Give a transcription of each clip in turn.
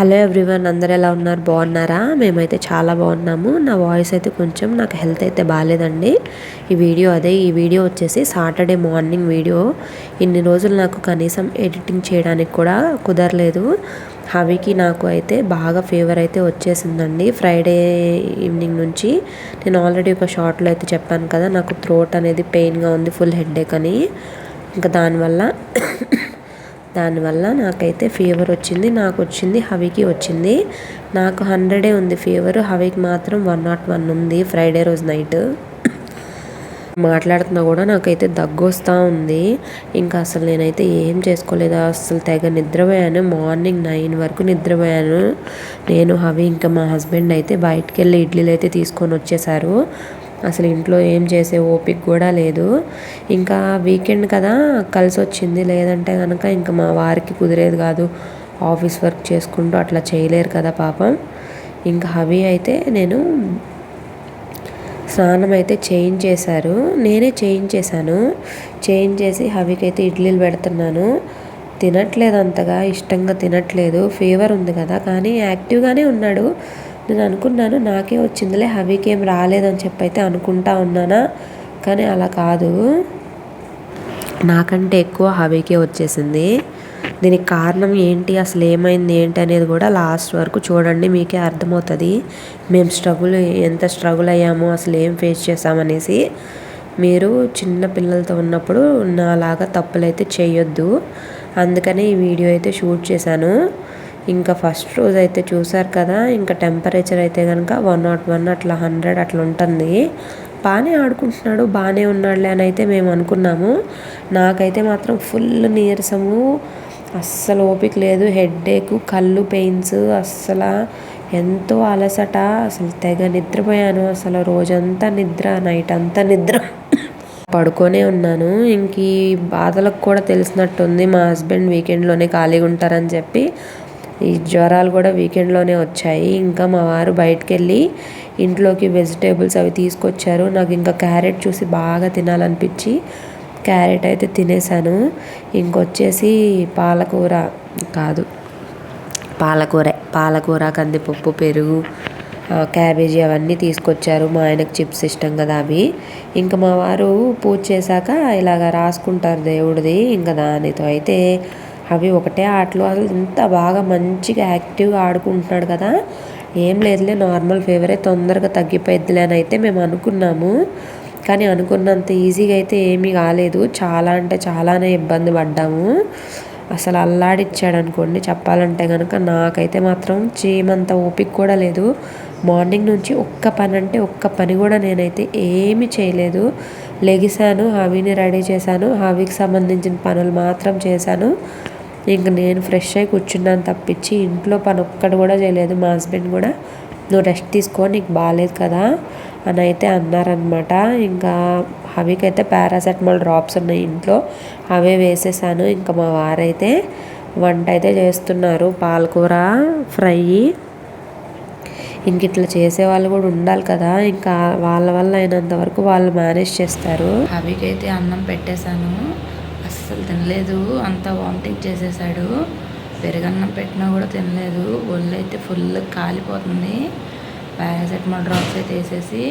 Hello everyone అందరు ఎలా ఉన్నారు? బాగున్నారా? మేమైతే చాలా బాగున్నాము. నా వాయిస్ అయితే కొంచెం నాకు హెల్త్ అయితే బాగాలేదండి ఈ వీడియో అదే ఈ వీడియో వచ్చేసి సాటర్డే మార్నింగ్ వీడియో ఇన్ని రోజులు నాకు కనీసం ఎడిటింగ్ చేయడానికి కూడా కుదరలేదు. హవికి నాకు అయితే బాగా ఫీవర్ అయితే వచ్చేసిందండి. ఫ్రైడే ఈవినింగ్ నుంచి నేను ఆల్రెడీ ఒక షార్ట్లో అయితే చెప్పాను కదా నాకు థ్రోట్ అనేది పెయిన్గా ఉంది ఫుల్ హెడ్ఏక్ అని. ఇంకా దానివల్ల దానివల్ల నాకైతే ఫీవర్ వచ్చింది నాకు వచ్చింది హవికి వచ్చింది. నాకు హండ్రెడే ఉంది ఫీవర్ హవికి మాత్రం వన్ నాట్ వన్ ఉంది ఫ్రైడే రోజు నైట్ మాట్లాడుతున్నా కూడా నాకైతే దగ్గు వస్తూ ఉంది. ఇంకా అసలు నేనైతే ఏం చేసుకోలేదు అసలు తెగ నిద్రపోయాను. మార్నింగ్ నైన్ వరకు నిద్రపోయాను. నేను హవి ఇంకా మా హస్బెండ్ అయితే బయటకు వెళ్ళి ఇడ్లీలు అయితే తీసుకొని వచ్చేసారు. అసలు ఇంట్లో ఏం చేసే ఓపిక కూడా లేదు. ఇంకా వీకెండ్ కదా కలిసి వచ్చింది లేదంటే కనుక ఇంకా మా వారికి కుదిరేది కాదు. ఆఫీస్ వర్క్ చేసుకుంటూ అట్లా చేయలేరు కదా పాపం. ఇంకా హవి అయితే నేను స్నానం అయితే చేంజ్ చేశారు. నేనే చేంజ్ చేశాను. చేంజ్ చేసి హవికి అయితే ఇడ్లీలు పెడుతున్నాను. తినట్లేదు అంతగా ఇష్టంగా తినట్లేదు. ఫీవర్ ఉంది కదా కానీ యాక్టివ్గానే ఉన్నాడు. నేను అనుకున్నాను నాకే వచ్చిందిలే హవికి ఏం రాలేదని చెప్పి అయితే అనుకుంటా ఉన్నానా? కానీ అలా కాదు. నాకంటే ఎక్కువ హవీకే వచ్చేసింది. దీనికి కారణం ఏంటి అసలు ఏమైంది ఏంటి అనేది కూడా లాస్ట్ వరకు చూడండి మీకే అర్థమవుతుంది. మేము స్ట్రగుల్ ఎంత స్ట్రగుల్ అయ్యామో అసలు ఏం ఫేస్ చేసామనేసి మీరు చిన్న పిల్లలతో ఉన్నప్పుడు నాలాగా తప్పులైతే చేయొద్దు. అందుకనే ఈ వీడియో అయితే షూట్ చేశాను. ఇంకా ఫస్ట్ రోజు అయితే చూసారు కదా ఇంకా టెంపరేచర్ అయితే కనుక వన్ నాట్ వన్ అట్లా హండ్రెడ్ అట్లా ఉంటుంది. బాగానే ఆడుకుంటున్నాడు బాగానే ఉన్నాడులే అని అయితే మేము అనుకున్నాము. నాకైతే మాత్రం ఫుల్ నీరసము అస్సలు ఓపిక లేదు హెడ్ఏక్ కళ్ళు పెయిన్స్ అస్సలు ఎంతో అలసట అసలు తెగ నిద్రపోయాను అసలు రోజంతా నిద్ర నైట్ అంతా నిద్ర. పడుకొనే ఉన్నాను ఇంక ఈ బాధలకు కూడా తెలిసినట్టుంది మా హస్బెండ్ వీకెండ్లోనే ఖాళీగా ఉంటారని చెప్పి. ఈ జ్వరాలు కూడా వీకెండ్లోనే వచ్చాయి. ఇంకా మా వారు బయటకు వెళ్ళి ఇంట్లోకి వెజిటేబుల్స్ అవి తీసుకొచ్చారు. నాకు ఇంకా క్యారెట్ చూసి బాగా తినాలనిపించి క్యారెట్ అయితే తినేసాను. ఇంకొచ్చేసి పాలకూర కాదు పాలకూర పాలకూర కందిపప్పు పెరుగు క్యాబేజీ అవన్నీ తీసుకొచ్చారు. మా ఆయనకు చిప్స్ ఇష్టం కదా అవి. ఇంకా మా వారు పూజ చేశాక ఇలాగ రాసుకుంటారు దేవుడిది. ఇంకా దానితో అయితే అవి ఒకటే ఆటలు. అసలు ఇంత బాగా మంచిగా యాక్టివ్గా ఆడుకుంటున్నాడు కదా. ఏం లేదులే నార్మల్ ఫీవరే తొందరగా తగ్గిపోయిద్దిలే అని అయితే మేము అనుకున్నాము. కానీ అనుకున్నంత ఈజీగా అయితే ఏమీ కాలేదు. చాలా అంటే చాలానే ఇబ్బంది పడ్డాము. అసలు అల్లాడిచ్చాడు అనుకోండి. చెప్పాలంటే కనుక నాకైతే మాత్రం చేయమంత ఓపిక కూడా లేదు. మార్నింగ్ నుంచి ఒక్క పని అంటే ఒక్క పని కూడా నేనైతే ఏమీ చేయలేదు. లెగిసాను హవీని రెడీ చేశాను హవీకి సంబంధించిన పనులు మాత్రం చేశాను. ఇంక నేను ఫ్రెష్ అయి కూర్చున్నాను తప్పించి ఇంట్లో పని ఒక్కటి కూడా చేయలేదు. మా హస్బెండ్ కూడా నువ్వు రెస్ట్ తీసుకో నీకు బాగాలేదు కదా అని అయితే అన్నారనమాట ఇంకా హవికి అయితే పారాసెటమాల్ డ్రాప్స్ ఉన్నాయి ఇంట్లో. అవే వేసేసాను. ఇంకా మా వారైతే వంట అయితే చేస్తున్నారు. పాలకూర ఫ్రై. ఇంక ఇట్లా చేసే వాళ్ళు కూడా ఉండాలి కదా. ఇంకా వాళ్ళ వల్ల అయినంత వరకు వాళ్ళు మేనేజ్ చేస్తారు. హవికి అయితే అన్నం పెట్టేశాను. అస్సలు తినలేదు. అంతా వామిటింగ్ చేసేసాడు. పెరుగన్నం పెట్టినా కూడా తినలేదు. ఒళ్ళు అయితే ఫుల్ కాలిపోతుంది. పారాసెటమాల్ డ్రాప్స్ అయితే వేసేసి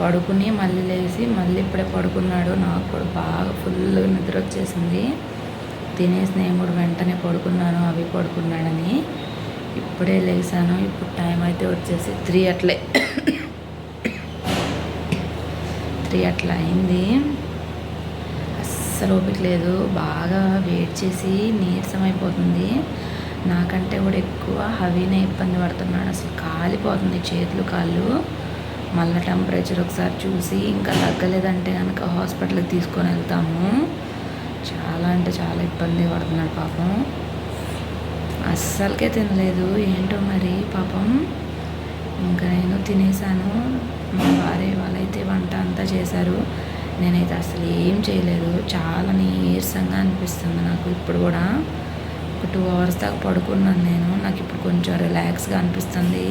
పడుకుని మళ్ళీ లేచి మళ్ళీ ఇప్పుడే పడుకున్నాడు. నాకు కూడా బాగా ఫుల్ నిద్ర వచ్చేసింది. తినేసి నేను కూడా వెంటనే పడుకున్నాను. అవి పడుకున్నాడని ఇప్పుడే లేచాను. ఇప్పుడు టైం అయితే వచ్చేసి త్రీ అట్లే. త్రీ అట్లా అయింది. అస్సలు ఓపిక లేదు. బాగా వెయిట్ చేసి నీరసం అయిపోతుంది. నాకంటే కూడా ఎక్కువ హవీనే ఇబ్బంది పడుతున్నాడు అసలు కాలిపోతుంది చేతులు కాళ్ళు. మళ్ళీ టెంపరేచర్ ఒకసారి చూసి ఇంకా తగ్గలేదంటే కనుక హాస్పిటల్కి తీసుకొని వెళ్తాము. చాలా అంటే చాలా ఇబ్బంది పడుతున్నాడు పాపం. అస్సలకే తినలేదు. ఏంటో మరి పాపం. ఇంకా నేను తినేసాను మా భార్య వాళ్ళైతే వంట అంతా చేశారు. నేనైతే అసలు ఏం చేయలేదు. చాలా నీరసంగా అనిపిస్తుంది నాకు ఇప్పుడు కూడా. ఒక టూ అవర్స్ దాకా పడుకున్నాను నేను. నాకు ఇప్పుడు కొంచెం రిలాక్స్గా అనిపిస్తుంది.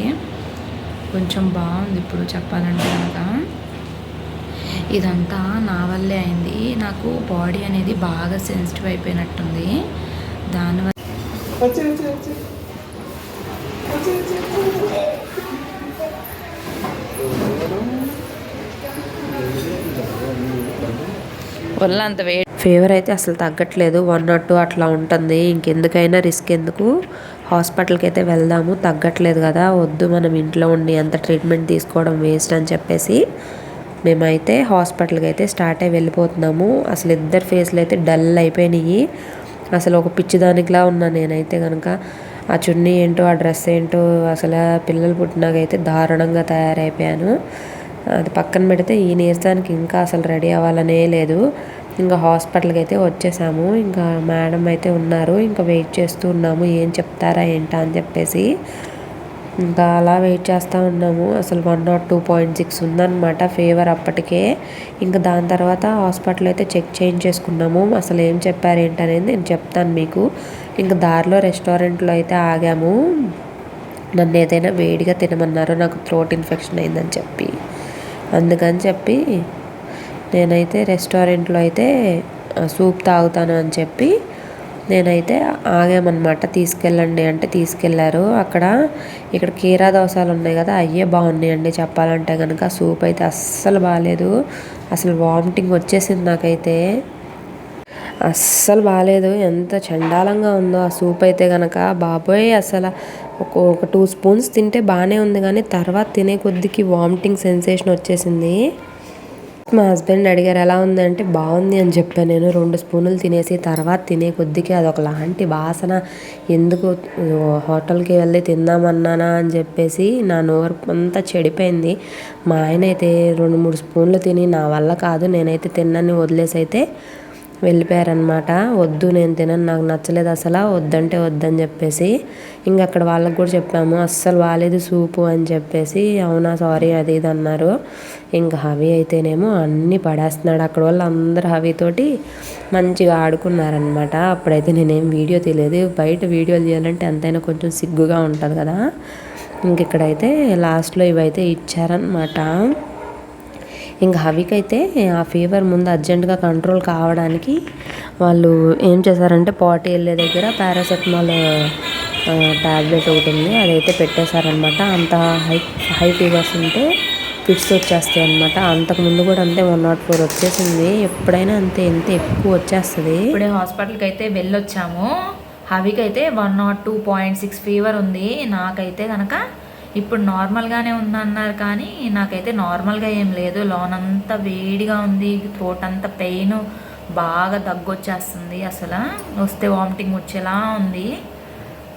కొంచెం బాగుంది ఇప్పుడు చెప్పాలంటే కనుక. ఇదంతా నా వల్లే అయింది. నాకు బాడీ అనేది బాగా సెన్సిటివ్ అయిపోయినట్టుంది. దానివల్ల వచ్చి. వల్ల అంత వే ఫీవర్ అయితే అసలు తగ్గట్లేదు. వన్ నాట్ టూ అట్లా ఉంటుంది. ఇంకెందుకైనా రిస్క్ ఎందుకు? హాస్పిటల్కి అయితే వెళ్దాము. తగ్గట్లేదు కదా. వద్దు మనం ఇంట్లో ఉండి అంత ట్రీట్మెంట్ తీసుకోవడం వేస్ట్ అని చెప్పేసి మేమైతే హాస్పిటల్కి అయితే స్టార్ట్ అయ్యి వెళ్ళిపోతున్నాము. అసలు ఇద్దరు ఫేస్లు అయితే డల్ అయిపోయినాయి. అసలు ఒక పిచ్చిదానికిలా ఉన్నా నేనైతే కనుక ఆ చున్నీ ఏంటో ఆ డ్రెస్ ఏంటో అసలు పిల్లలు పుట్టినాకైతే దారుణంగా తయారైపోయాను. అది పక్కన పెడితే ఈ నీరసానికి ఇంకా అసలు రెడీ అవ్వాలనే లేదు. ఇంకా హాస్పిటల్కి అయితే వచ్చేసాము. ఇంకా మేడం అయితే ఉన్నారు. ఇంకా వెయిట్ చేస్తూ ఉన్నాము. ఏం చెప్తారా ఏంటా అని చెప్పేసి. ఇంకా అలా వెయిట్ చేస్తూ ఉన్నాము. అసలు one nought two point six ఉందన్నమాట ఫీవర్ అప్పటికే. ఇంకా దాని తర్వాత హాస్పిటల్ అయితే చెక్ చేయించేసుకున్నాము అసలు ఏం చెప్పారు ఏంటనేది నేను చెప్తాను మీకు. ఇంకా దారిలో రెస్టారెంట్లో అయితే ఆగాము. నన్ను ఏదైనా వేడిగా తినమన్నారు నాకు థ్రోట్ ఇన్ఫెక్షన్ అయిందని చెప్పి. అందుకని చెప్పి నేనైతే రెస్టారెంట్లో అయితే ఆ, సూప్ తాగుతాను అని చెప్పి నేనైతే ఆగామన్నమాట. తీసుకెళ్ళండి అంటే తీసుకెళ్ళారు. అక్కడ ఇక్కడ కీరా దోశలు ఉన్నాయి కదా అయ్యే బాగున్నాయండి చెప్పాలంటే కనుక సూప్ అయితే అస్సలు బాగాలేదు. అసలు వామిటింగ్ వచ్చేసింది నాకైతే. అస్సలు బాగాలేదు. ఎంత చండాలంగా ఉందో ఆ సూప్ అయితే కనుక బాబోయ్ అసలు ఒక ఒక టూ స్పూన్స్ తింటే బాగానే ఉంది కానీ తర్వాత తినే కొద్దికి వామిటింగ్ సెన్సేషన్ వచ్చేసింది. మా హస్బెండ్ అడిగారు ఎలా ఉంది? అంటే బాగుంది అని చెప్పాను నేను. రెండు స్పూన్లు తినేసి తర్వాత తినే కొద్దికి అది లాంటి వాసన. ఎందుకు హోటల్కి వెళ్ళి తిందామన్నానా అని చెప్పేసి నా నోరు అంతా చెడిపోయింది. మా ఆయన అయితే రెండు మూడు స్పూన్లు తిని నా వల్ల కాదు నేనైతే తిన్నాన్ని వదిలేసి అయితే వెళ్ళిపోయారనమాట వద్దు నేను తినను నాకు నచ్చలేదు అసలు వద్దంటే వద్దని చెప్పేసి. ఇంక అక్కడ వాళ్ళకి కూడా చెప్పాము అస్సలు బాగాలేదు సూపు అని చెప్పేసి. అవునా సారీ అది ఇది అన్నారు. ఇంకా హవి అయితేనేమో అన్నీ పడేస్తున్నాడు. అక్కడ వాళ్ళు అందరు హవితోటి మంచిగా ఆడుకున్నారనమాట అప్పుడైతే నేనేం వీడియో తీయలేదు. బయట వీడియోలు తీయాలంటే ఎంతైనా కొంచెం సిగ్గుగా ఉంటుంది కదా. ఇంక ఇక్కడైతే లాస్ట్లో ఇవైతే ఇచ్చారనమాట ఇంకా హవికైతే ఆ ఫీవర్ ముందు అర్జెంటుగా కంట్రోల్ కావడానికి వాళ్ళు ఏం చేశారంటే పాటి వెళ్ళే దగ్గర పారాసెటమాల్ ట్యాబ్లెట్ ఒకటి ఉంది. అదైతే పెట్టేశారనమాట అంత హై హై ఫీవర్స్ ఉంటే ఫిట్స్ వచ్చేస్తాయి అనమాట అంతకుముందు కూడా అంతే వన్ నాట్ ఫోర్ వచ్చేసింది. ఎప్పుడైనా అంతే ఎంత ఎక్కువ వచ్చేస్తుంది? ఇప్పుడే హాస్పిటల్కి అయితే వెళ్ళొచ్చాము. హవికి అయితే one nought two point six fever ఉంది. నాకైతే కనుక ఇప్పుడు నార్మల్గానే ఉందన్నారు కానీ నాకైతే నార్మల్గా ఏం లేదు. లోనంతా వేడిగా ఉంది థ్రోట్ అంతా పెయిన్ బాగా దగ్గొచ్చేస్తుంది. అసలు వస్తే వామిటింగ్ వచ్చేలా ఉంది.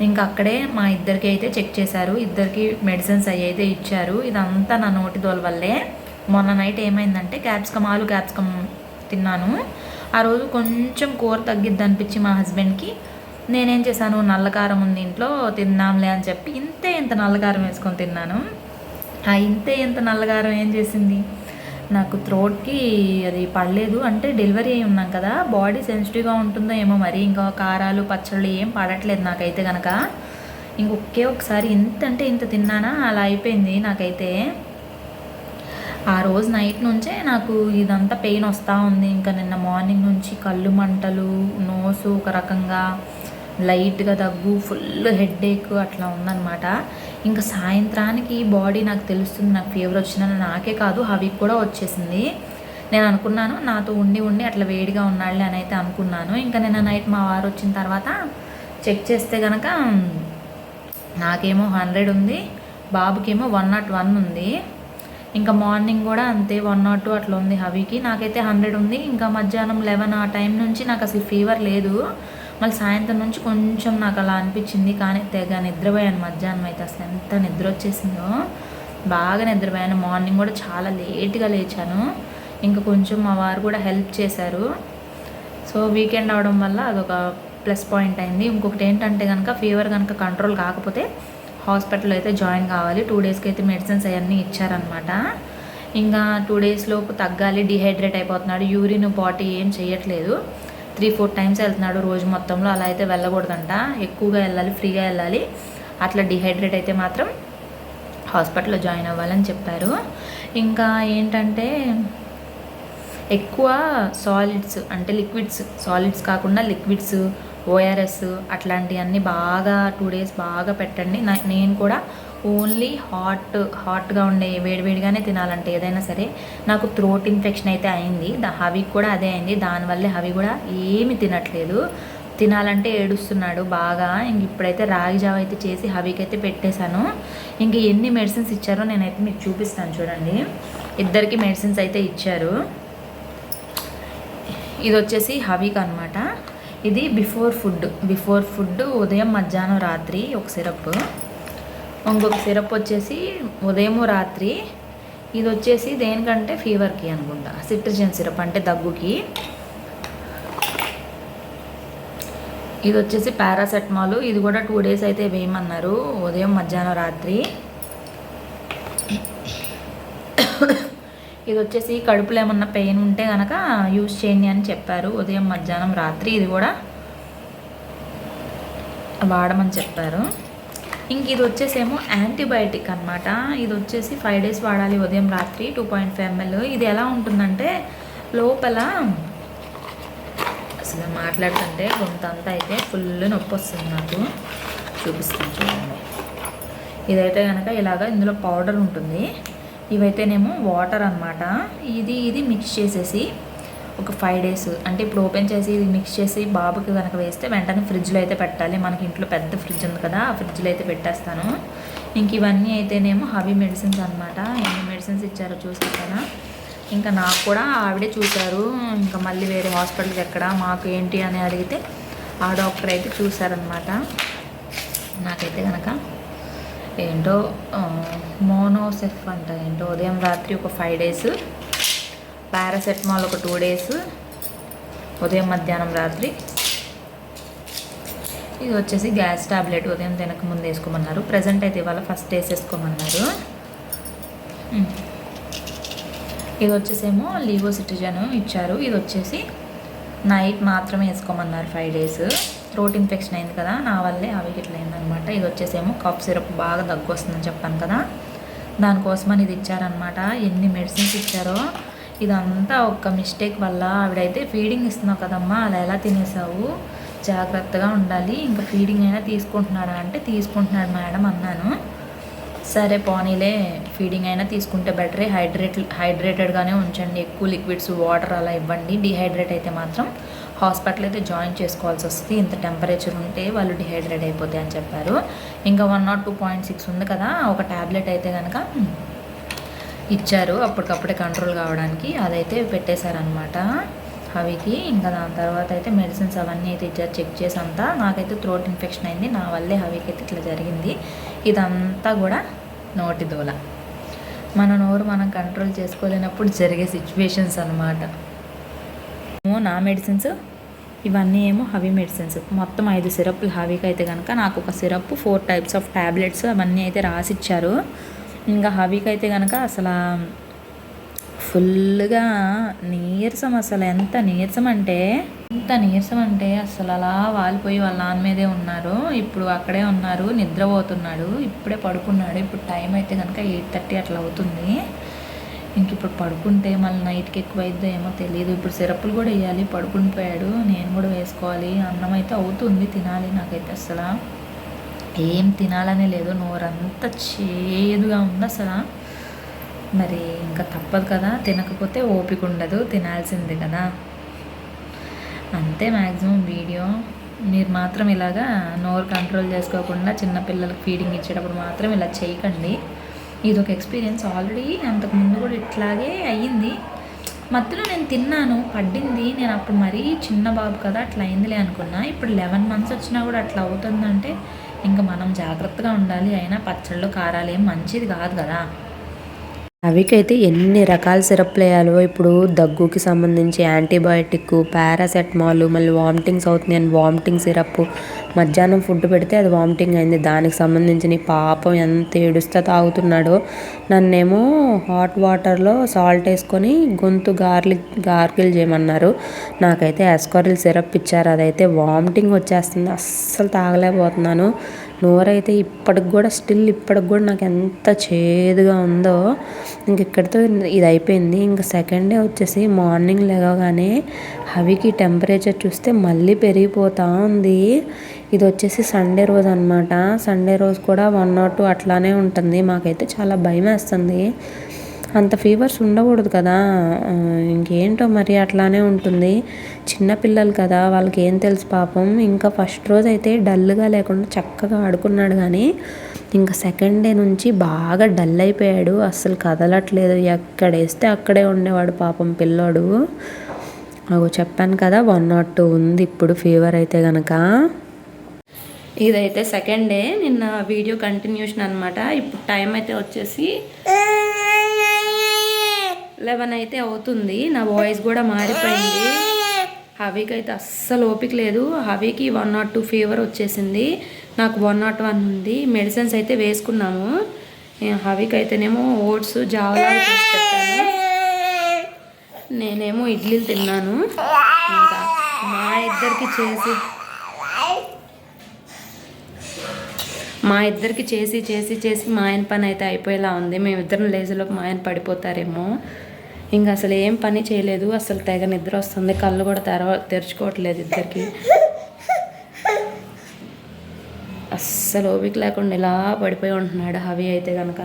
ఇంకా అక్కడే మా ఇద్దరికి అయితే చెక్ చేశారు. ఇద్దరికి మెడిసిన్స్ అవి అయితే ఇచ్చారు. ఇదంతా నా నోటి దోల వల్లే. మొన్న నైట్ ఏమైందంటే క్యాప్సికమ్ ఆలు క్యాప్సికమ్ తిన్నాను. ఆ రోజు కొంచెం కూర తగ్గిద్ది అనిపించి మా హస్బెండ్కి నేనేం చేశాను? నల్లకారం ఉంది ఇంట్లో తిన్నాంలే అని చెప్పి ఇంతే ఇంత నల్లకారం వేసుకొని తిన్నాను. ఆ ఇంతే ఇంత నల్లకారం ఏం చేసింది? నాకు థ్రోట్కి అది పడలేదు. అంటే డెలివరీ అయి ఉన్నాం కదా బాడీ సెన్సిటివ్గా ఉంటుందో ఏమో మరి. ఇంకా కారాలు పచ్చళ్ళు ఏం పడట్లేదు నాకైతే కనుక ఇంకొకే ఒకసారి ఇంత అంటే ఇంత తిన్నానా? అలా అయిపోయింది నాకైతే. ఆ రోజు నైట్ నుంచే నాకు ఇదంతా పెయిన్ వస్తూ ఉంది. ఇంకా నిన్న మార్నింగ్ నుంచి కళ్ళు మంటలు నోసు ఒక రకంగా లైట్గా దగ్గు ఫుల్ హెడ్ఏక్ అట్లా ఉందన్నమాట. ఇంకా సాయంత్రానికి బాడీ నాకు తెలుస్తుంది నాకు ఫీవర్ వచ్చిందని నాకే కాదు హవికి కూడా వచ్చేసింది. నేను అనుకున్నాను నాతో ఉండి ఉండి అట్లా వేడిగా ఉన్నాళ్ళే అని అయితే అనుకున్నాను. ఇంకా నిన్న నైట్ మా వారు వచ్చిన తర్వాత చెక్ చేస్తే కనుక నాకేమో హండ్రెడ్ ఉంది బాబుకేమో వన్ నాట్ వన్ ఉంది. ఇంకా మార్నింగ్ కూడా అంతే వన్ నాట్ టూ అట్లా ఉంది హవికి. నాకైతే హండ్రెడ్ ఉంది ఇంకా మధ్యాహ్నం లెవెన్ ఆ టైం నుంచి నాకు అసలు ఫీవర్ లేదు. మళ్ళీ సాయంత్రం నుంచి కొంచెం నాకు అలా అనిపించింది కానీ తెగ నిద్రపోయాను. మధ్యాహ్నం అయితే అసలు ఎంత నిద్ర వచ్చేసిందో బాగా నిద్రపోయాను. మార్నింగ్ కూడా చాలా లేట్గా లేచాను. ఇంకా కొంచెం మా వారు కూడా హెల్ప్ చేశారు. సో వీకెండ్ అవడం వల్ల అదొక ప్లస్ పాయింట్ అయింది. ఇంకొకటి ఏంటంటే కనుక ఫీవర్ కనుక కంట్రోల్ కాకపోతే హాస్పిటల్లో అయితే జాయిన్ కావాలి. టూ డేస్కి అయితే మెడిసిన్స్ అవన్నీ ఇచ్చారనమాట ఇంకా టూ డేస్ లోపు తగ్గాలి డిహైడ్రేట్ అయిపోతున్నాడు. యూరిన్ బాడీ ఏం చేయట్లేదు త్రీ ఫోర్ టైమ్స్ వెళ్తున్నాడు రోజు మొత్తంలో. అలా అయితే వెళ్ళకూడదంట. ఎక్కువగా వెళ్ళాలి ఫ్రీగా వెళ్ళాలి. అట్లా డిహైడ్రేట్ అయితే మాత్రం హాస్పిటల్లో జాయిన్ అవ్వాలని చెప్పారు. ఇంకా ఏంటంటే ఎక్కువ సాలిడ్స్ అంటే లిక్విడ్స్ సాలిడ్స్ కాకుండా లిక్విడ్స్ ఓఆర్ఎస్ అట్లాంటివన్నీ బాగా టూ డేస్ బాగా పెట్టండి. నేను కూడా ఓన్లీ హాట్ హాట్గా ఉండే వేడివేడిగానే తినాలంటే ఏదైనా సరే నాకు థ్రోట్ ఇన్ఫెక్షన్ అయితే అయింది. దా హవి కూడా అదే అయింది. దానివల్లే హవి కూడా ఏమి తినట్లేదు. తినాలంటే ఏడుస్తున్నాడు బాగా. ఇంక ఇప్పుడైతే రాగి జావ అయితే చేసి హవికి అయితే పెట్టేశాను. ఇంక ఎన్ని మెడిసిన్స్ ఇచ్చారో నేనైతే మీకు చూపిస్తాను చూడండి. ఇద్దరికి మెడిసిన్స్ అయితే ఇచ్చారు. ఇది వచ్చేసి హవీక్ అనమాట ఇది బిఫోర్ ఫుడ్. బిఫోర్ ఫుడ్ ఉదయం మధ్యాహ్నం రాత్రి ఒక సిరప్. ఇంకొక సిరప్ వచ్చేసి ఉదయం రాత్రి. ఇది వచ్చేసి దేనికంటే ఫీవర్కి అనుకుంటా. సిట్రిజన్ సిరప్ అంటే దగ్గుకి. ఇది వచ్చేసి పారాసెటమాల్. ఇది కూడా టూ డేస్ అయితే వేయమన్నారు. ఉదయం మధ్యాహ్నం రాత్రి. ఇది వచ్చేసి కడుపులో ఏమన్నా పెయిన్ ఉంటే కనుక యూజ్ చేయండి అని చెప్పారు. ఉదయం మధ్యాహ్నం రాత్రి ఇది కూడా వాడమని చెప్పారు. ఇంక ఇది వచ్చేసేమో యాంటీబయాటిక్ అనమాట ఇది వచ్చేసి ఫైవ్ డేస్ వాడాలి ఉదయం రాత్రి టూ పాయింట్ ఫైవ్ ఎంఎల్ ఇది ఎలా ఉంటుందంటే లోపల అసలు మాట్లాడుతుంటే కొంత అంతా అయితే ఫుల్ నొప్పి వస్తుంది నాకు. చూపిస్తాను చూడండి. ఇదైతే కనుక ఇలాగ ఇందులో పౌడర్ ఉంటుంది. ఇవైతేనేమో వాటర్ అన్నమాట. ఇది ఇది మిక్స్ చేసేసి ఒక ఫైవ్ డేస్ అంటే ఇప్పుడు ఓపెన్ చేసి ఇది మిక్స్ చేసి బాబుకి కనుక వేస్తే వెంటనే ఫ్రిడ్జ్లో అయితే పెట్టాలి. మనకి ఇంట్లో పెద్ద ఫ్రిడ్జ్ ఉంది కదా ఆ ఫ్రిడ్జ్లో అయితే పెట్టేస్తాను. ఇంక ఇవన్నీ అయితేనేమో హవీ మెడిసిన్స్ అనమాట ఎన్ని మెడిసిన్స్ ఇచ్చారో చూసారు ఇంకా నాకు కూడా ఆవిడే చూశారు. ఇంకా మళ్ళీ వేరే హాస్పిటల్కి ఎక్కడ మాకు ఏంటి అని అడిగితే ఆ డాక్టర్ అయితే చూశారనమాట నాకైతే కనుక ఏంటో మోనోసెఫ్ అంట. ఏంటో ఉదయం రాత్రి ఒక ఫైవ్ డేస్ పారాసెటమాల్ ఒక టూ డేస్ ఉదయం మధ్యాహ్నం రాత్రి. ఇది వచ్చేసి గ్యాస్ టాబ్లెట్ ఉదయం తినక ముందు వేసుకోమన్నారు. ప్రజెంట్ అయితే ఇవాళ ఫస్ట్ వేసేసుకోమన్నారు వేసుకోమన్నారు. ఇది వచ్చేసేమో లీవో సిటిజన్ ఇచ్చారు. ఇది వచ్చేసి నైట్ మాత్రమే వేసుకోమన్నారు ఫైవ్ డేస్. థ్రోట్ ఇన్ఫెక్షన్ అయింది కదా నా వల్లే అవి ఇట్లా అయిందనమాట. ఇది వచ్చేసేమో కఫ్ సిరప్ బాగా దగ్గు వస్తుందని చెప్పాను కదా. దానికోసమని ఇది ఇచ్చారనమాట. ఎన్ని మెడిసిన్స్ ఇచ్చారో ఇదంతా ఒక్క మిస్టేక్ వల్ల ఆవిడైతే ఫీడింగ్ ఇస్తున్నావు కదమ్మా అలా ఎలా తినేసావు? జాగ్రత్తగా ఉండాలి. ఇంకా ఫీడింగ్ అయినా తీసుకుంటున్నాడా అంటే తీసుకుంటున్నాడు మేడం అన్నాను. సరే పోనీలే ఫీడింగ్ అయినా తీసుకుంటే బెటరే. హైడ్రేట్ హైడ్రేటెడ్గానే ఉంచండి. ఎక్కువ లిక్విడ్స్ వాటర్ అలా ఇవ్వండి. డిహైడ్రేట్ అయితే మాత్రం హాస్పిటల్ అయితే జాయిన్ చేసుకోవాల్సి వస్తుంది. ఇంత టెంపరేచర్ ఉంటే వాళ్ళు డిహైడ్రేట్ అయిపోతాయి అని చెప్పారు. ఇంకా one nought two point six ఉంది కదా ఒక ట్యాబ్లెట్ అయితే కనుక ఇచ్చారు. అప్పటికప్పుడే కంట్రోల్ కావడానికి అదైతే పెట్టేశారనమాట అవికి ఇంకా దాని తర్వాత అయితే మెడిసిన్స్ అవన్నీ అయితే ఇచ్చారు. చెక్ చేసి అంతా నాకైతే థ్రోట్ ఇన్ఫెక్షన్ అయింది. నా వల్లే హవికి అయితే ఇట్లా జరిగింది. ఇదంతా కూడా నోటి దూల. మన నోరు మనం కంట్రోల్ చేసుకోలేనప్పుడు జరిగే సిచ్యువేషన్స్ అనమాట ఏమో నా మెడిసిన్స్ ఇవన్నీ ఏమో హవీ మెడిసిన్స్ మొత్తం ఐదు సిరప్లు హవీకి అయితే కనుక నాకు ఒక syrup four types of tablets అవన్నీ అయితే రాసిచ్చారు. ఇంకా హవీకి అయితే కనుక అసలు ఫుల్గా నీరసం అసలు. ఎంత నీరసం అంటే ఎంత నీరసం అంటే అసలు అలా వాలిపోయి వాళ్ళ నాన్న మీదే ఉన్నారు. ఇప్పుడు అక్కడే ఉన్నారు నిద్రపోతున్నాడు ఇప్పుడే పడుకున్నాడు. ఇప్పుడు టైం అయితే కనుక ఎయిట్ థర్టీ అట్లా అవుతుంది. ఇంక ఇప్పుడు పడుకుంటే మళ్ళీ నైట్కి ఎక్కువ అయిద్దో ఏమో తెలియదు ఇప్పుడు సిరప్లు కూడా వేయాలి పడుకుని పోయాడు. నేను కూడా వేసుకోవాలి. అన్నం అయితే అవుతుంది తినాలి నాకైతే అసలు. ఏం తినాలనే లేదు నోరంతా చేదుగా ఉంది అసలు మరి ఇంకా తప్పదు కదా తినకపోతే ఓపిక ఉండదు తినాల్సిందే కదా. అంతే మ్యాక్సిమం వీడియో. మీరు మాత్రం ఇలాగా నోరు కంట్రోల్ చేసుకోకుండా చిన్నపిల్లలకు ఫీడింగ్ ఇచ్చేటప్పుడు మాత్రం ఇలా చేయకండి. ఇది ఒక ఎక్స్పీరియన్స్ ఆల్రెడీ అంతకుముందు కూడా ఇట్లాగే అయ్యింది. మధ్యలో నేను తిన్నాను పడ్డింది. నేను అప్పుడు మరీ చిన్న బాబు కదా అట్లా అయిందిలే అనుకున్నా. ఇప్పుడు లెవెన్ మంత్స్ వచ్చినా కూడా అట్లా అవుతుందంటే ఇంకా మనం జాగ్రత్తగా ఉండాలి అయినా పచ్చళ్ళు కారాలు ఏం మంచిది కాదు కదా. అవికైతే ఎన్ని రకాల సిరప్లు వేయాలో ఇప్పుడు దగ్గుకి సంబంధించి యాంటీబయాటిక్ పారాసెటమాల్ మళ్ళీ వామిటింగ్స్ అవుతుంది అని వామిటింగ్ సిరప్. మధ్యాహ్నం ఫుడ్ పెడితే అది వామిటింగ్ అయింది. దానికి సంబంధించిన పాపం ఎంత ఏడుస్తా తాగుతున్నాడో. నన్నేమో హాట్ వాటర్లో సాల్ట్ వేసుకొని గొంతు గార్లిక్ గార్గిల్ చేయమన్నారు. నాకైతే ఎస్కారిల్ సిరప్ ఇచ్చారు. అదైతే వామిటింగ్ వచ్చేస్తుంది. అస్సలు తాగలేకపోతున్నాను. నోరైతే ఇప్పటికి కూడా స్టిల్ ఇప్పటికి కూడా నాకు ఎంత చేదుగా ఉందో ఇంక ఇక్కడితో ఇది అయిపోయింది. ఇంకా సెకండ్ డే వచ్చేసి మార్నింగ్ లేవగానే హవికి టెంపరేచర్ చూస్తే మళ్ళీ పెరిగిపోతూ ఉంది. ఇది వచ్చేసి సండే రోజు అనమాట సండే రోజు కూడా వన్ నాట్ టూ అట్లానే ఉంటుంది. మాకైతే చాలా భయం వేస్తుంది అంత ఫీవర్స్ ఉండకూడదు కదా. ఇంకేంటో మరి అట్లానే ఉంటుంది. చిన్నపిల్లలు కదా వాళ్ళకి ఏం తెలుసు పాపం. ఇంకా ఫస్ట్ రోజు అయితే డల్గా లేకుండా చక్కగా ఆడుకున్నాడు కానీ ఇంకా సెకండ్ డే నుంచి బాగా డల్ అయిపోయాడు. అస్సలు కదలట్లేదు. ఎక్కడ వేస్తే అక్కడే ఉండేవాడు పాపం పిల్లోడు. అగో చెప్పాను కదా వన్ నాట్ టూ ఉంది ఇప్పుడు ఫీవర్ అయితే కనుక ఇదైతే సెకండ్ డే. నిన్న వీడియో కంటిన్యూషన్ అనమాట ఇప్పుడు టైం అయితే వచ్చేసి లెవెన్ అయితే అవుతుంది. నా వాయిస్ కూడా మారిపోయింది. హవీకి అయితే అస్సలు ఓపిక లేదు. హవీకి వన్ నాట్ టూ ఫీవర్ వచ్చేసింది. నాకు వన్ నాట్ వన్ ఉంది. మెడిసిన్స్ అయితే వేసుకున్నాము. హవీకి అయితేనేమో ఓట్స్ జావలా చేసి పెట్టాను. నేనేమో ఇడ్లీలు తిన్నాను. ఇంకా మా ఇద్దరికి చేసి మా ఇద్దరికి చేసి చేసి చేసి మా ఆయన పని అయితే అయిపోయేలా ఉంది. మేమిద్దరం లేజులోకి మా ఆయన పడిపోతారేమో. ఇంకా అసలు ఏం పని చేయలేదు. అసలు తెగ నిద్ర వస్తుంది. కళ్ళు కూడా తెరవ తెరుచుకోవట్లేదు ఇద్దరికి. అస్సలు ఓపిక లేకుండా ఇలా పడిపోయి ఉంటున్నాడు హవి అయితే కనుక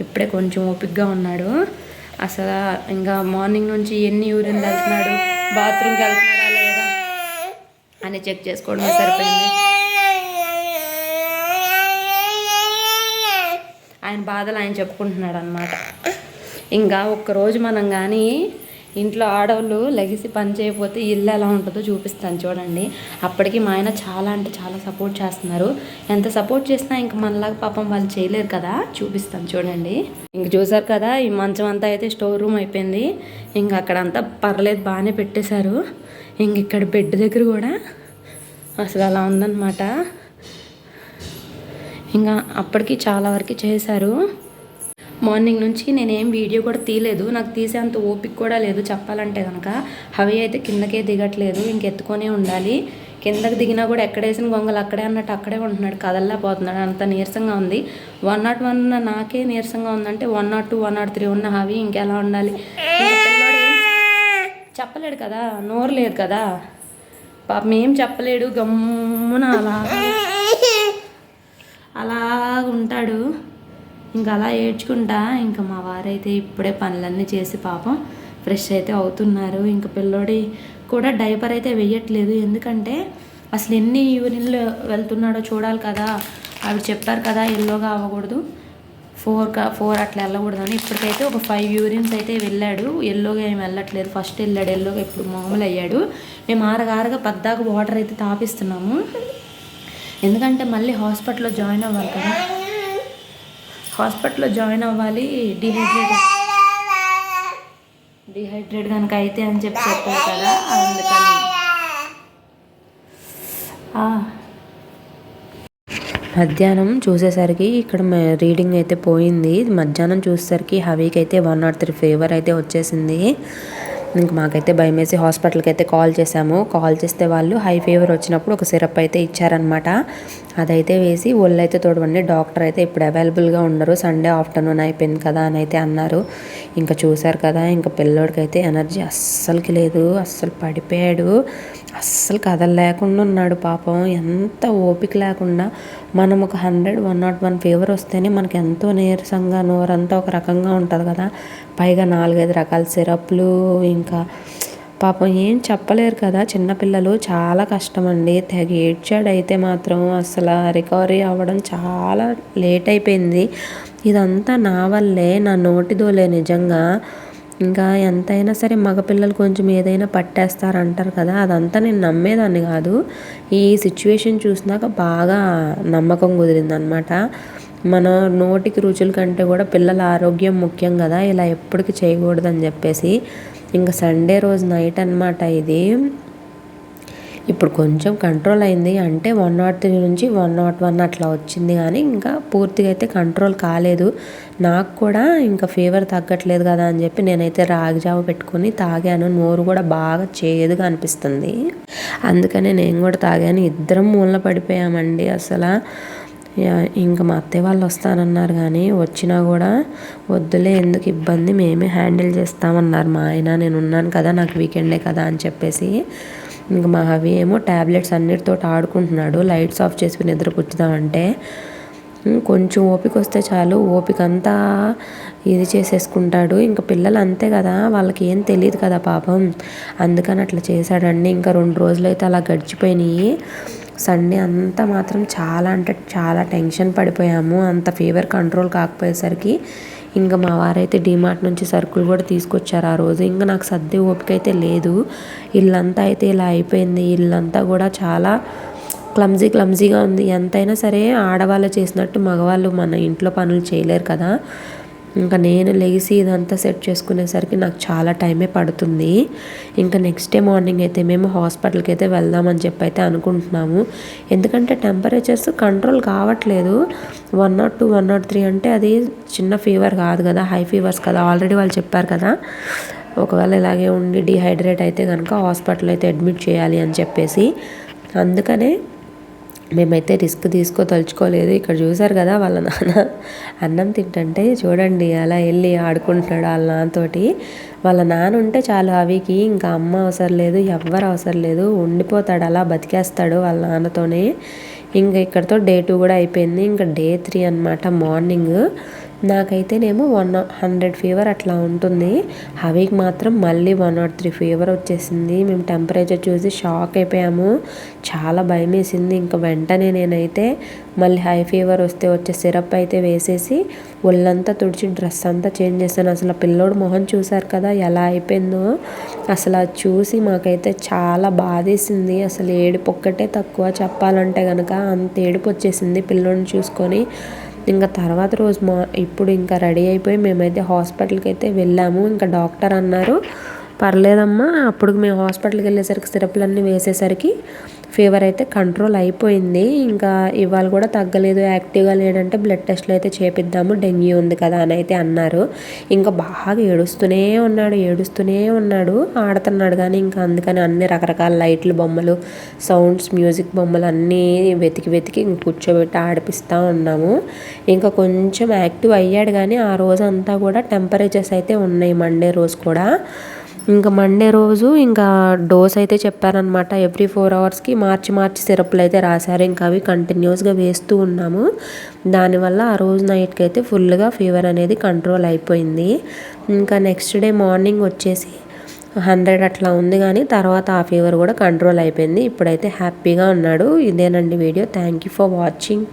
ఇప్పుడే కొంచెం ఓపికగా ఉన్నాడు. అసలు ఇంకా మార్నింగ్ నుంచి ఎన్ని యూరిన్ వెళ్తున్నాడు బాత్రూమ్కి వెళ్తున్నాడా లేదా? అని చెక్ చేసుకోవడం సరిపోయింది. ఆయన బాధలు ఆయన చెప్పుకుంటున్నాడు అనమాట ఇంకా ఒక్కరోజు మనం కానీ ఇంట్లో ఆడవాళ్ళు లెగిసి పని చేయకపోతే ఇల్లు ఎలా ఉంటుందో చూపిస్తాను చూడండి. అప్పటికి మా ఆయన చాలా అంటే చాలా సపోర్ట్ చేస్తున్నారు. ఎంత సపోర్ట్ చేసినా ఇంక మనలాగా పాపం వాళ్ళు చేయలేరు కదా చూపిస్తాను చూడండి. ఇంక చూసారు కదా ఈ మంచం అంతా అయితే స్టోర్ రూమ్ అయిపోయింది. ఇంక అక్కడంతా పర్లేదు బాగానే పెట్టేశారు. ఇంక ఇక్కడ బెడ్ దగ్గర కూడా అసలు అలా ఉందన్నమాట. ఇంకా అప్పటికి చాలా వరకు చేశారు. మార్నింగ్ నుంచి నేనేం వీడియో కూడా తీయలేదు. నాకు తీసేంత ఓపిక కూడా లేదు చెప్పాలంటే కనుక హవి అయితే కిందకే దిగట్లేదు. ఇంకెత్తుకొనే ఉండాలి. కిందకి దిగినా కూడా ఎక్కడేసిన గొంగలు అక్కడే అన్నట్టు అక్కడే ఉంటున్నాడు. కదల్లా పోతున్నాడు. అంత నీరసంగా ఉంది. వన్ నాట్ వన్ నాకే నీరసంగా ఉందంటే one nought two one nought three ఉన్న హవి ఇంకెలా ఉండాలి? చెప్పలేడు కదా. నోరు లేదు కదా. పాపం ఏం చెప్పలేడు. గమ్మున అలా అలా ఉంటాడు ఇంకా అలా ఏడ్చుకుంటా. ఇంకా మా వారైతే ఇప్పుడే పనులన్నీ చేసి పాపం ఫ్రెష్ అయితే అవుతున్నారు. ఇంకా పిల్లోడి కూడా డైపర్ అయితే వేయట్లేదు. ఎందుకంటే అసలు ఎన్ని యూరిన్లు వెళ్తున్నాడో చూడాలి కదా. అవి చెప్పారు కదా ఎల్లోగా అవ్వకూడదు. ఫోర్ కా ఫోర్ అట్లా వెళ్ళకూడదని ఇప్పటికైతే ఒక ఫైవ్ యూరిన్స్ అయితే వెళ్ళాడు. ఎల్లోగా ఏం వెళ్ళట్లేదు. ఫస్ట్ వెళ్ళాడు ఎల్లోగా ఇప్పుడు మామూలు అయ్యాడు. మేము ఆరగారగా పద్దాక వాటర్ అయితే తాపిస్తున్నాము. ఎందుకంటే మళ్ళీ హాస్పిటల్లో జాయిన్ అవ్వాలి కదా. హాస్పిటల్లో జాయిన్ అవ్వాలి డిహైడ్రేట్ డిహైడ్రేట్ కనుక అయితే అని చెప్పి చెప్పారు కదా అందుకని. మధ్యాహ్నం చూసేసరికి ఇక్కడ రీడింగ్ అయితే పోయింది. మధ్యాహ్నం చూసేసరికి హవీకి అయితే వన్ నాట్ త్రీ ఫీవర్ అయితే వచ్చేసింది. ఇంక మాకైతే భయం వేసి హాస్పిటల్కి అయితే కాల్ చేసాము కాల్ చేస్తే వాళ్ళు హై ఫీవర్ వచ్చినప్పుడు ఒక సిరప్ అయితే ఇచ్చారనమాట అదైతే వేసి ఒళ్ళు అయితే తోడవండి. డాక్టర్ అయితే ఇప్పుడు అవైలబుల్గా ఉండరు. సండే ఆఫ్టర్నూన్ అయిపోయింది కదా అని అయితే అన్నారు. ఇంకా చూశారు కదా ఇంకా పిల్లోడికి అయితే ఎనర్జీ అస్సలకి లేదు. అస్సలు పడిపోయాడు. అస్సలు కదలలేకుండా ఉన్నాడు పాపం. ఎంత ఓపిక లేకుండా మనం ఒక hundred one nought one fever వస్తేనే మనకి ఎంతో నీరసంగా నోరంతా ఒక రకంగా ఉంటుంది కదా. పైగా నాలుగైదు రకాల సిరప్లు ఇంకా పాపం ఏం చెప్పలేరు కదా. చిన్నపిల్లలు చాలా కష్టం అండి తెగ ఏడ్చాడు అయితే మాత్రం అసలు రికవరీ అవ్వడం చాలా లేట్ అయిపోయింది. ఇదంతా నా వల్లే నా నోటిదోలే నిజంగా. ఇంకా ఎంతైనా సరే మగపిల్లలు కొంచెం ఏదైనా పట్టేస్తారు అంటారు కదా అదంతా నేను నమ్మేదాన్ని కాదు. ఈ సిచ్యువేషన్ చూసినాక బాగా నమ్మకం కుదిరిందనమాట మన నోటికి రుచుల కంటే కూడా పిల్లల ఆరోగ్యం ముఖ్యం కదా ఇలా ఎప్పటికీ చేయకూడదని చెప్పేసి. ఇంకా సండే రోజు నైట్ అనమాట ఇది. ఇప్పుడు కొంచెం కంట్రోల్ అయింది. అంటే వన్ నాట్ త్రీ నుంచి వన్ నాట్ వన్ అట్లా వచ్చింది కానీ ఇంకా పూర్తిగా అయితే కంట్రోల్ కాలేదు. నాకు కూడా ఇంకా ఫీవర్ తగ్గట్లేదు కదా అని చెప్పి నేనైతే రాగి జావ పెట్టుకొని తాగాను. నోరు కూడా బాగా చేదుగా అనిపిస్తుంది. అందుకనే నేను కూడా తాగాను. ఇద్దరం మూలన పడిపోయామండి అసలు. ఇంకా మా అత్తయ్య వాళ్ళు వస్తానన్నారు కానీ వచ్చినా కూడా వద్దులే ఎందుకు ఇబ్బంది? మేమే హ్యాండిల్ చేస్తామన్నారు మా ఆయన. నేను ఉన్నాను కదా నాకు వీకెండే కదా అని చెప్పేసి. ఇంకా మా అవి ఏమో ట్యాబ్లెట్స్ అన్నిటితో ఆడుకుంటున్నాడు. లైట్స్ ఆఫ్ చేసి నిద్ర పుచ్చుదామంటే కొంచెం ఓపిక వస్తే చాలు. ఓపిక అంతా ఇది చేసేసుకుంటాడు. ఇంకా పిల్లలు అంతే కదా. వాళ్ళకి ఏం తెలియదు కదా పాపం. అందుకని అట్లా చేశాడండి. ఇంకా రెండు రోజులు అయితే అలా గడిచిపోయినాయి. సండే అంతా మాత్రం చాలా అంటే చాలా టెన్షన్ పడిపోయాము. అంత ఫీవర్ కంట్రోల్ కాకపోయేసరికి ఇంకా మా వారైతే డిమార్ట్ నుంచి సరుకులు కూడా తీసుకొచ్చారు ఆ రోజు. ఇంకా నాకు సర్దే ఓపిక అయితే లేదు. ఇల్లంతా అయితే ఇలా అయిపోయింది. ఇల్లంతా కూడా చాలా క్లమ్జీ క్లమ్జీగా ఉంది. ఎంతైనా సరే ఆడవాళ్ళు చేసినట్టు మగవాళ్ళు మన ఇంట్లో పనులు చేయలేరు కదా. ఇంకా నేను లేచి ఇదంతా సెట్ చేసుకునేసరికి నాకు చాలా టైమే పడుతుంది. ఇంకా నెక్స్ట్ డే మార్నింగ్ అయితే మేము హాస్పిటల్కి అయితే వెళ్దామని చెప్పి అయితే అనుకుంటున్నాము. ఎందుకంటే టెంపరేచర్స్ కంట్రోల్ కావట్లేదు. One nought two one nought three అంటే అది చిన్న ఫీవర్ కాదు కదా హై ఫీవర్స్ కదా ఆల్రెడీ వాళ్ళు చెప్పారు కదా. ఒకవేళ ఇలాగే ఉండి డిహైడ్రేట్ అయితే కనుక హాస్పిటల్ అయితే అడ్మిట్ చేయాలి అని చెప్పేసి. అందుకనే మేమైతే రిస్క్ తీసుకోదలుచుకోలేదు. ఇక్కడ చూసారు కదా వాళ్ళ నాన్న అన్నం తింటుంటే చూడండి అలా వెళ్ళి ఆడుకుంటున్నాడు వాళ్ళ నాన్నతోటి. వాళ్ళ నాన్న ఉంటే చాలు అవికి ఇంకా అమ్మ అవసరం లేదు ఎవ్వరు అవసరం లేదు. ఉండిపోతాడు అలా బతికేస్తాడు వాళ్ళ నాన్నతోనే. ఇంకా ఇక్కడతో డే టూ కూడా అయిపోయింది. ఇంకా డే త్రీ అనమాట మార్నింగ్. నాకైతేనేమో వన్ హండ్రెడ్ ఫీవర్ అట్లా ఉంటుంది. హవికి మాత్రం మళ్ళీ వన్ నాట్ త్రీ ఫీవర్ వచ్చేసింది. మేము టెంపరేచర్ చూసి షాక్ అయిపోయాము. చాలా భయం వేసింది ఇంకా వెంటనే నేనైతే మళ్ళీ హై ఫీవర్ వస్తే వచ్చే సిరప్ అయితే వేసేసి ఒళ్ళంతా తుడిచి డ్రెస్ అంతా చేంజ్ చేశాను. అసలు ఆ పిల్లోడు మొహం చూశారు కదా ఎలా అయిపోయిందో. అసలు అది చూసి మాకైతే చాలా బాధేసింది. అసలు ఏడుపు ఒక్కటే తక్కువ చెప్పాలంటే కనుక అంత ఏడుపు వచ్చేసింది పిల్లోడిని చూసుకొని. ఇంకా తర్వాత రోజు మా ఇప్పుడు ఇంకా రెడీ అయిపోయి మేమైతే హాస్పిటల్కి అయితే వెళ్ళాము. ఇంకా డాక్టర్ అన్నారు. పర్లేదమ్మా. అప్పుడు మేము హాస్పిటల్కి వెళ్ళేసరికి సిరప్లన్నీ వేసేసరికి ఫీవర్ అయితే కంట్రోల్ అయిపోయింది. ఇంకా ఇవాళ కూడా తగ్గలేదు. యాక్టివ్గా లేడంటే బ్లడ్ టెస్ట్లు అయితే చేపిద్దాము. డెంగ్యూ ఉంది కదా అని అయితే అన్నారు. ఇంకా బాగా ఏడుస్తూనే ఉన్నాడు ఏడుస్తూనే ఉన్నాడు. ఆడుతున్నాడు కానీ ఇంకా అందుకని అన్ని రకరకాల లైట్లు బొమ్మలు సౌండ్స్ మ్యూజిక్ బొమ్మలు అన్నీ వెతికి వెతికి ఇంక కూర్చోబెట్టి ఆడిపిస్తూ ఉన్నాము. ఇంకా కొంచెం యాక్టివ్ అయ్యాడు కానీ ఆ రోజు అంతా కూడా టెంపరేచర్స్ అయితే ఉన్నాయి మండే రోజు కూడా. ఇంకా మండే రోజు ఇంకా డోస్ అయితే చెప్పారనమాట ఎవ్రీ ఫోర్ అవర్స్కి మార్చి మార్చి సిరప్లు అయితే రాశారు. ఇంకా అవి కంటిన్యూస్గా వేస్తూ ఉన్నాము. దానివల్ల ఆ రోజు నైట్కి అయితే ఫుల్గా ఫీవర్ అనేది కంట్రోల్ అయిపోయింది. ఇంకా నెక్స్ట్ డే మార్నింగ్ వచ్చేసి హండ్రెడ్ అట్లా ఉంది కానీ తర్వాత ఆ ఫీవర్ కూడా కంట్రోల్ అయిపోయింది. ఇప్పుడైతే హ్యాపీగా ఉన్నాడు. ఇదేనండి video. Thank you for watching